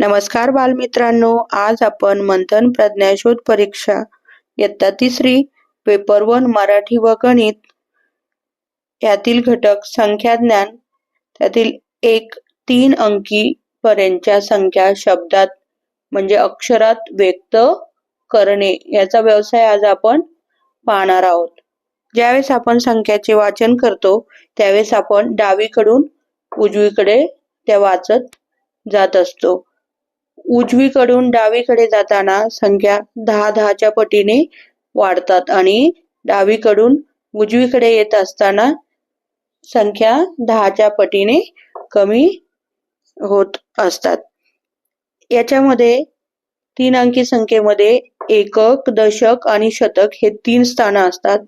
नमस्कार बालमित्रांनो आज आपण मंथन प्रज्ञाशोध परीक्षा इयत्ता तिसरी पेपर वन मराठी व गणित यातील घटक संख्या ज्ञान त्यातील एक तीन अंकी पर्यंतच्या संख्या शब्दात म्हणजे अक्षरात व्यक्त करणे याचा व्यवसाय आज आपण पाहणार आहोत. ज्यावेळेस आपण संख्याचे वाचन करतो त्यावेळेस आपण डावीकडून उजवीकडे त्या वाचत जात असतो. उजवीकडून डावीकडे जाताना संख्या दहा दहाच्या पटीने वाढतात आणि डावीकडून उजवीकडे येत असताना संख्या दहाच्या पटीने कमी होत असतात. याच्यामध्ये तीन अंकी संख्येमध्ये एकक दशक आणि शतक हे तीन स्थानं असतात.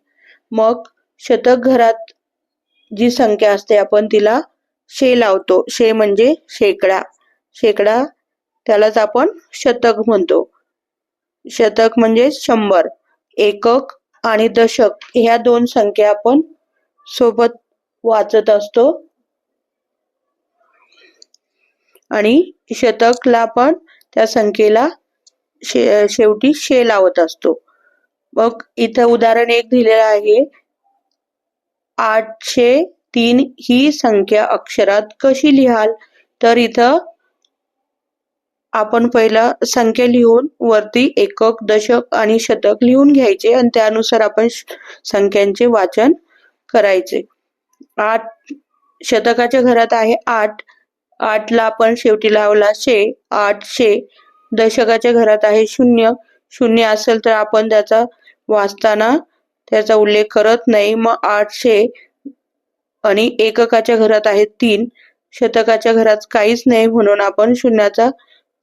मग शतक घरात जी संख्या असते आपण तिला शे लावतो. शे म्हणजे शेकडा. शेकडा त्यालाच आपण शतक म्हणतो. शतक म्हणजे शंभर एकक आणि दशक ह्या दोन संख्या आपण सोबत वाचत असतो. आणि शतकला आपण त्या संख्येला शे शेवटी शे लावत असतो. मग इथं उदाहरण एक दिलेलं आहे. आठशे तीन ही संख्या अक्षरात कशी लिहाल? तर इथं आपण पहिला संख्या लिहून वरती एकक दशक आणि शतक लिहून घ्यायचे आणि त्यानुसार आपण संख्यांचे वाचन करायचे. आठ शतकाच्या घरात आहे आठ. आठला आपण शेवटी लावला शे आठशे दशकाच्या घरात आहे शून्य. शून्य असेल तर आपण त्याचा वाचताना त्याचा उल्लेख करत नाही. मग आठशे आणि एककाच्या घरात आहे तीन. शतकाच्या घरात काहीच नाही म्हणून आपण शून्याचा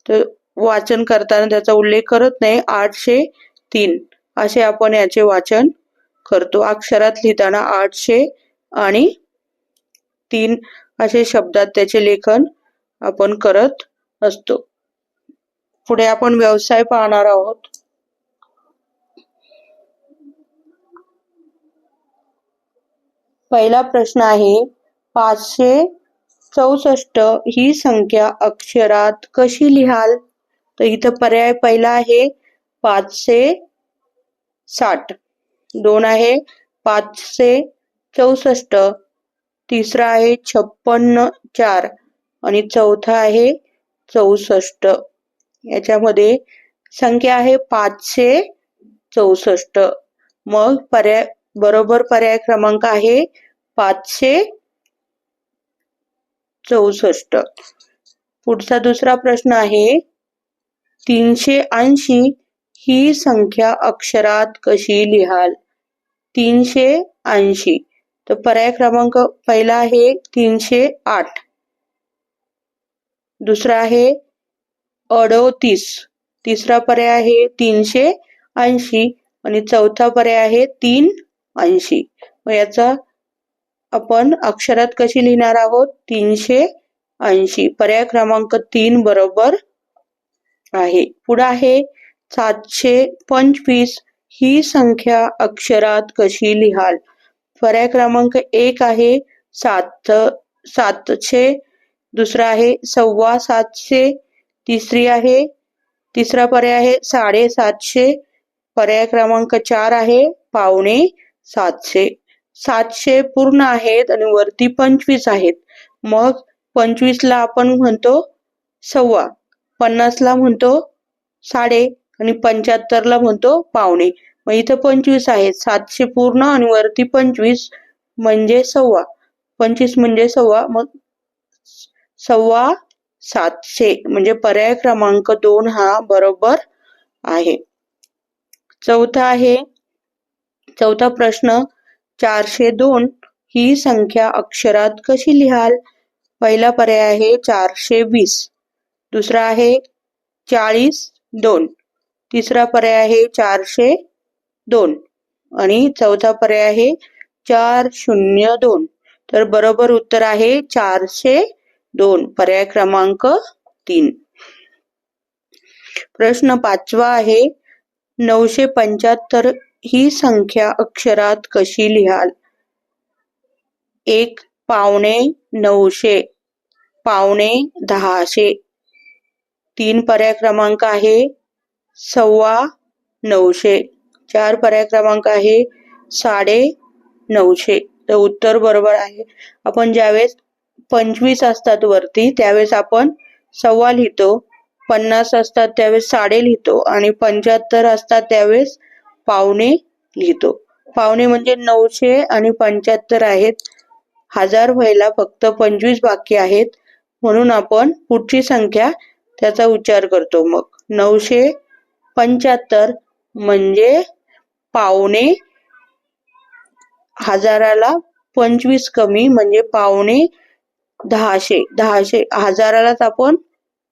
तर वाचन करताना त्याचा उल्लेख करत नाही. आठशे तीन. असे आपण याचे वाचन करतो. अक्षरात लिहिताना आठशे आणि तीन असे शब्दात त्याचे लेखन आपण करत असतो. पुढे आपण व्यवसाय पाहणार आहोत. पहिला प्रश्न आहे पाचशे चौसष्ट ही संख्या अक्षरात कशी लिहाल? तर इथं पर्याय पहिला आहे पाचशे साठ. दोन आहे पाचशे चौसष्ट. तिसरा आहे छप्पन्न चार. आणि चौथा आहे चौसष्ट. याच्यामध्ये संख्या आहे पाचशे चौसष्ट. मग पर्याय बरोबर पर्याय क्रमांक आहे पाचशे चौसष्ट. पुढचा दुसरा प्रश्न आहे तीनशे ऐंशी ही संख्या अक्षरात कशी लिहाल? तीनशे ऐंशी. तर पर्याय क्रमांक पहिला आहे तीनशे आठ. दुसरा आहे अडोतीस. तिसरा पर्याय आहे तीनशे ऐंशी. आणि चौथा पर्याय आहे तीन ऐंशी. मग याचा आपण अक्षरात कशी लिहिणार आहोत? तीनशे ऐंशी. पर्याय क्रमांक तीन बरोबर आहे. पुढे आहे सातशे पंचवीस ही संख्या अक्षरात कशी लिहाल? पर्याय क्रमांक एक आहे सात सातशे. दुसरा आहे सव्वा सातशे. तिसरी आहे तिसरा पर्याय आहे साडेसातशे पर्याय क्रमांक चार आहे पावणे सातशे. सातशे पूर्ण आहेत आणि वरती पंचवीस आहेत. मग पंचवीसला आपण म्हणतो सव्वा पन्नासला म्हणतो साडे आणि पंच्याहत्तरला म्हणतो पावणे. मग इथं पंचवीस आहेत. सातशे पूर्ण आणि वरती पंचवीस म्हणजे सव्वा. पंचवीस म्हणजे सव्वा मग सव्वा सातशे म्हणजे पर्याय क्रमांक दोन हा बरोबर आहे. चौथा आहे चौथा प्रश्न चारशे दोन ही संख्या अक्षरात कशी लिहाल? पहिला पर्याय आहे चारशे वीस. दुसरा आहे चाळीस दोन. तिसरा पर्याय आहे चारशे दोन. आणि चौथा पर्याय आहे चार शून्य दोन. तर बरोबर उत्तर आहे चारशे दोन. पर्याय क्रमांक तीन. प्रश्न पाचवा आहे नऊशे पंच्याहत्तर ही संख्या अक्षरात कशी लिहाल? एक पावणे नऊशे पावणे दहाशे. तीन पर्याय क्रमांक आहे सव्वा नऊशे. चार पर्याय क्रमांक आहे साडे नऊशे. तर उत्तर बरोबर आहे. आपण ज्यावेळेस पंचवीस असतात वरती त्यावेळेस आपण सव्वा लिहितो. पन्नास असतात त्यावेळेस साडे लिहितो. आणि पंच्याहत्तर असतात त्यावेळेस पावणे लिहितो. पावणे म्हणजे नऊशे आणि पंच्याहत्तर आहेत. हजार व्हायला फक्त पंचवीस बाकी आहेत. म्हणून आपण पुढची संख्या त्याचा उच्चार करतो. मग नऊशे पंच्याहत्तर म्हणजे पावणे हजाराला पंचवीस कमी म्हणजे पावणे दहाशे. दहाशे हजारालाच आपण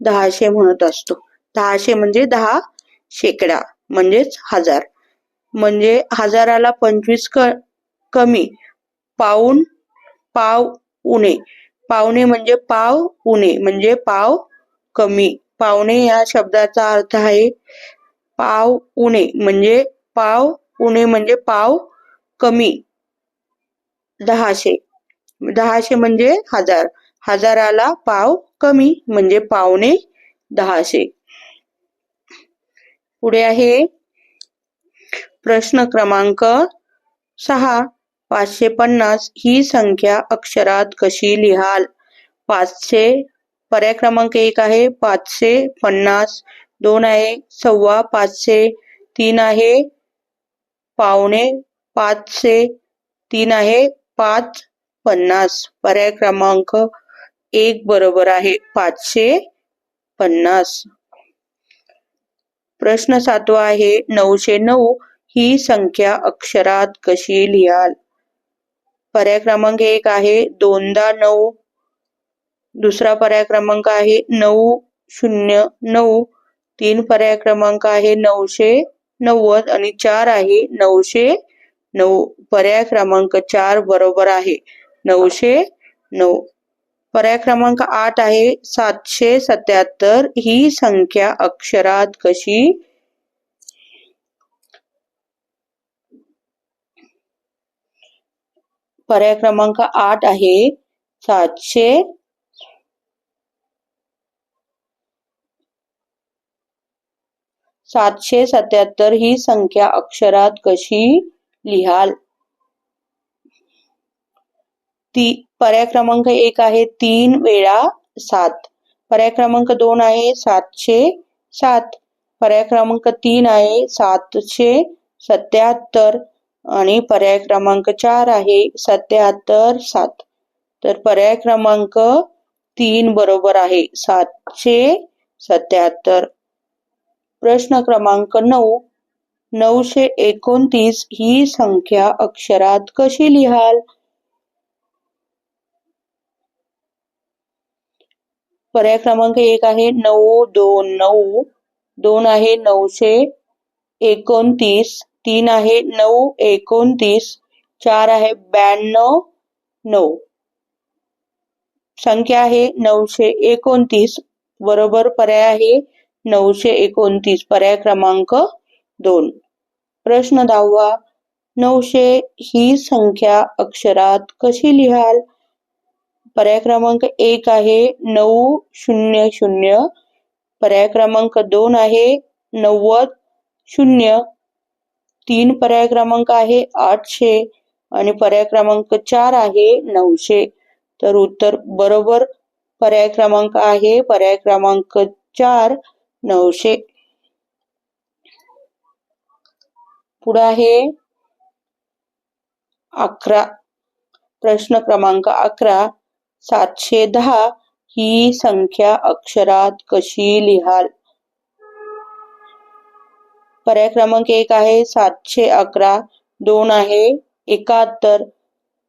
दहाशे म्हणत असतो. दहाशे म्हणजे दहा शेकडा म्हणजेच हजार. म्हणजे हजाराला पंचवीस क कमी. पाऊन पाव उणे. पावणे म्हणजे पाव उणे म्हणजे पाव कमी. पावणे या शब्दाचा अर्थ आहे पाव उणे म्हणजे पाव उणे म्हणजे पाव कमी. दहाशे. दहाशे म्हणजे हजार. हजाराला पाव कमी म्हणजे पावणे दहाशे. पुढे आहे प्रश्न क्रमांक सहा. पाचशे पन्नास ही संख्या अक्षरात कशी लिहाल? पाचशे, पर्याय क्रमांक एक आहे. पाचशे पन्नास, दोन आहे. सव्वा, पाचशे, तीन आहे. पावणे पाचशे, तीन आहे. पाच, पन्नास. पर्याय क्रमांक एक बरोबर आहे. पाचशे पन्नास. प्रश्न सातवा आहे. नऊशे नऊ ही संख्या अक्षरात कशी लिहाल? पर्याय क्रमांक एक आहे दोनदा नऊ. दुसरा पर्याय क्रमांक आहे नऊ शून्य नऊ. तीन पर्याय क्रमांक आहे नऊशे नव्वद आणि चार आहे नऊशे नऊ. पर्याय क्रमांक चार बरोबर आहे नऊशे नऊ. पर्याय क्रमांक आठ आहे सातशे सत्याहत्तर. ही संख्या अक्षरात कशी पर्याय क्रमांक आठ आहे. सातशे सातशे सत्याहत्तर ही संख्या अक्षरात कशी लिहाल? ती पर्याय क्रमांक एक आहे. तीन वेळा सात. पर्याय क्रमांक दोन आहे. सातशे सात. पर्याय क्रमांक तीन आहे. सातशे सत्याहत्तर. आणि पर्याय क्रमांक चार आहे सत्याहत्तर सात. तर पर्याय क्रमांक तीन बरोबर आहे सातशे सत्याहत्तर. प्रश्न क्रमांक नऊ. नऊशे एकोणतीस ही संख्या अक्षरात कशी लिहाल? पर्याय क्रमांक एक आहे नऊ दोन नऊ. दोन आहे नऊशे एकोणतीस. तीन आहे नऊ, एकोणतीस, चार आहे ब्याण्णव, नऊ. संख्या आहे नऊशे एकोणतीस. बरोबर पर्याय आहे नऊशे एकोणतीस. पर्याय क्रमांक दोन. प्रश्न दहावा. नऊशे ही संख्या अक्षरात कशी लिहाल? पर्याय क्रमांक एक आहे नऊ, शून्य शून्य. पर्याय क्रमांक दोन आहे नव्वद, शून्य. तीन पर्याय क्रमांक आहे आठशे आणि पर्याय क्रमांक चार आहे नऊशे. तर उत्तर बरोबर पर्याय क्रमांक आहे पर्याय क्रमांक चार नऊशे. पुढे आहे अकरा. प्रश्न क्रमांक अकरा सातशे दहा. ही संख्या अक्षरात कशी लिहाल? पर्याय क्रमांक एक आहे, सातशे अकरा, दोन आहे, एकाहत्तर,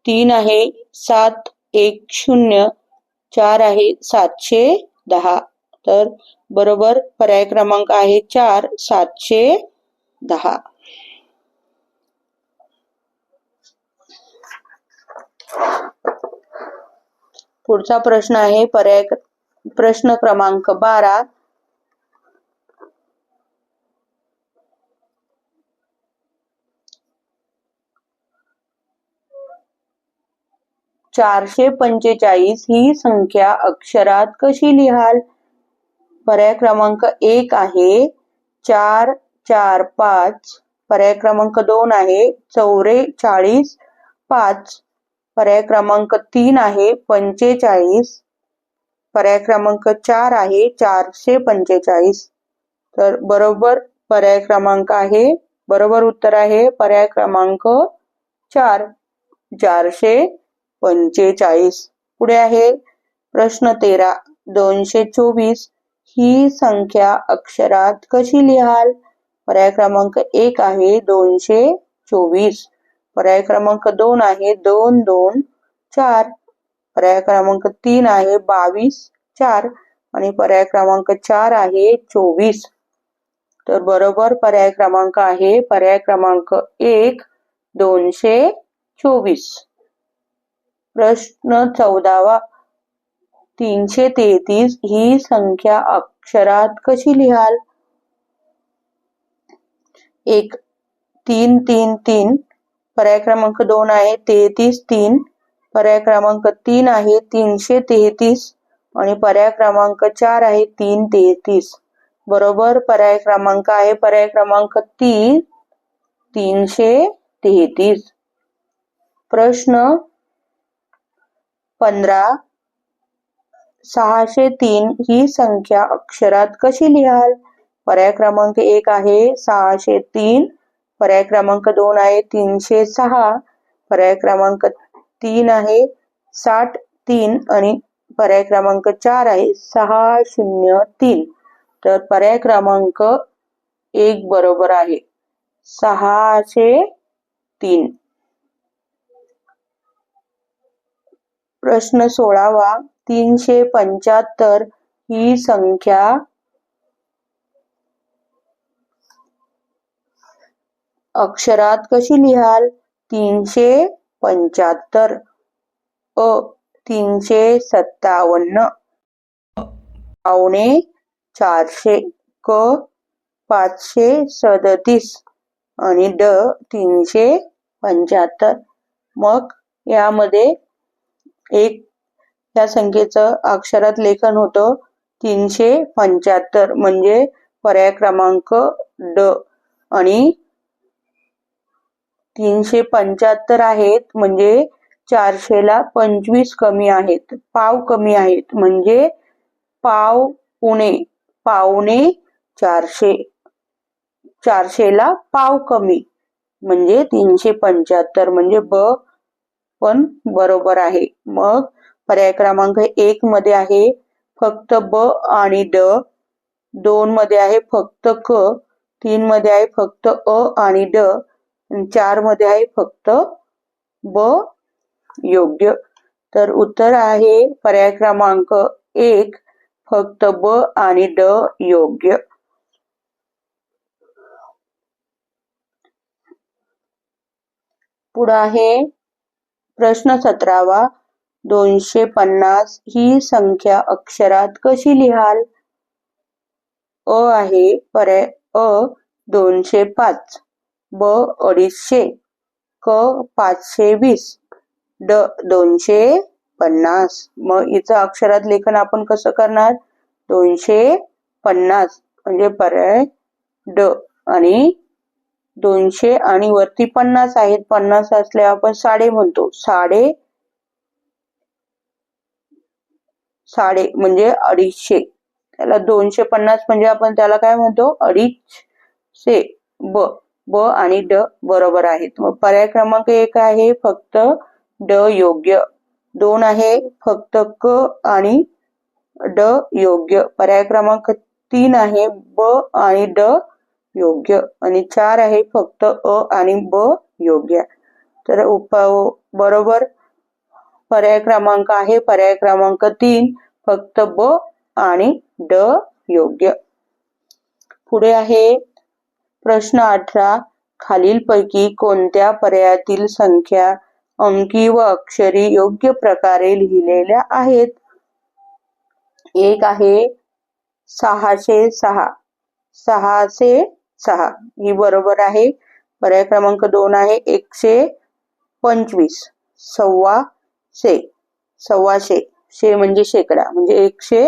तीन आहे, सात, एक, शून्य, चार आहे, सातशे दहा. तर बरोबर पर्याय क्रमांक आहे चार, सातशे दहा. पुढचा प्रश्न आहे, पर्याय प्रश्न क्रमांक बारा. चारशे पंचेचाळीस ही संख्या अक्षरात कशी लिहाल? पर्याय क्रमांक एक आहे. चार चार, पाच. पर्याय क्रमांक दोन आहे. चौवेचाळीस पाच. पर्याय क्रमांक तीन आहे. पंचेचाळीस. पर्याय क्रमांक चार आहे. चारशे पंचेचाळीस. तर बरोबर पर्याय क्रमांक आहे. बरोबर उत्तर आहे. पर्याय क्रमांक चार. चारशे पंचेचाळीस. पुढे आहे प्रश्न तेरा. दोनशे चोवीस ही संख्या अक्षरात कशी लिहाल? पर्याय क्रमांक एक आहे दोनशे चोवीस. पर्याय क्रमांक दोन आहे दोन दोन चार. पर्याय क्रमांक तीन आहे बावीस चार. आणि पर्याय क्रमांक चार आहे चोवीस. तर बरोबर पर्याय क्रमांक आहे. पर्याय क्रमांक एक दोनशे चोवीस. प्रश्न चौदावा. तीनशे तेहतीस ही संख्या अक्षरात कशी लिहाल? एक तीन तीन तीन. पर्याय क्रमांक दोन आहे तेहतीस तीन. पर्याय क्रमांक तीन आहे तीनशे तेहतीस. आणि पर्याय क्रमांक चार आहे तीन तेहतीस. बरोबर पर्याय क्रमांक आहे पर्याय क्रमांक तीन. तीनशे तेहतीस. प्रश्न पंधरा, सहाशे तीन ही संख्या अक्षरात कशी लिहाल? पर्याय क्रमांक एक आहे सहाशे तीन, पर्याय क्रमांक दोन आहे तीनशे सहा, पर्याय क्रमांक तीन आहे साठ तीन आणि पर्याय क्रमांक चार आहे सहा शून्य तीन. तर पर्याय क्रमांक एक बरोबर आहे सहाशे तीन. प्रश्न सोळावा तीनशे पंच्याहत्तर ही संख्या अक्षरात कशी लिहाल? तीनशे पंच्याहत्तर. अ तीनशे सत्तावन्न. पावणे चारशे. क पाचशे सदतीस. आणि ड तीनशे पंच्याहत्तर. मग यामध्ये एक या संख्येचं अक्षरात लेखन होतं. तीनशे पंच्याहत्तर म्हणजे पर्याय क्रमांक ड. आणि तीनशे पंच्याहत्तर आहेत म्हणजे चारशेला पंचवीस कमी आहेत. पाव कमी आहेत म्हणजे पाव उणे पावणे चारशे. चारशेला पाव कमी म्हणजे तीनशे पंच्याहत्तर म्हणजे ब पण बरोबर आहे. मग पर्याय क्रमांक एक मध्ये आहे फक्त ब आणि ड. दोन मध्ये आहे फक्त क. तीन मध्ये आहे फक्त अ आणि ड. चारमध्ये आहे फक्त ब. योग्य. तर उत्तर आहे पर्याय क्रमांक एक फक्त ब आणि ड योग्य. पुढं आहे प्रश्न सतरावा. दोनशे पन्नास ही संख्या अक्षरात कशी लिहाल? अ आहे पर्याय अ दोनशे पाच ब अडीचशे क पाचशे वीस ड दोनशे पन्नास. मग हिचं अक्षरात लेखन आपण कसं करणार? दोनशे पन्नास म्हणजे पर्याय ड आणि दोनशे आणि वरती पन्नास आहेत. पन्नास असल्यावर आपण साडे म्हणतो. साडे साडे म्हणजे अडीचशे. त्याला दोनशे पन्नास म्हणजे आपण त्याला काय म्हणतो? अडीचशे. ब ब आणि ड बरोबर आहेत. मग पर्याय क्रमांक एक आहे फक्त ड योग्य. दोन आहे फक्त क आणि ड योग्य. पर्याय क्रमांक तीन आहे ब आणि ड योग्य. आणि चार आहे फक्त अ आणि ब योग्य. तर उप बरोबर? पर्याय क्रमांक आहे. पर्याय क्रमांक तीन फक्त ब आणि ड योग्य. पुढे आहे. प्रश्न अठरा. खालीलपैकी कोणत्या पर्यायातील संख्या अंकी व अक्षरी योग्य प्रकारे लिहिलेल्या आहेत? एक आहे सहाशे सहा. सहाशे सहा. ही बरोबर आहे. पर्याय क्रमांक दोन आहे. एकशे पंचवीस. सव्वाशे सव्वाशे शे. म्हणजे शेकडा. म्हणजे एकशे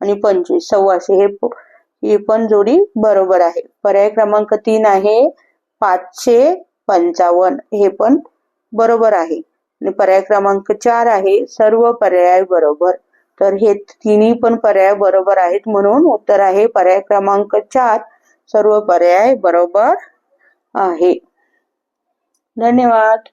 आणि पंचवीस. सव्वाशे हे ही पण जोडी बरोबर आहे. पर्याय क्रमांक तीन आहे. पाचशे पंचावन्न. हे पण बरोबर आहे. आणि पर्याय क्रमांक चार आहे. सर्व पर्याय बरोबर. तर हे तिन्ही पण पर्याय बरोबर आहेत म्हणून उत्तर आहे. पर्याय क्रमांक चार सर्व पर्याय बरोबर आहे. धन्यवाद.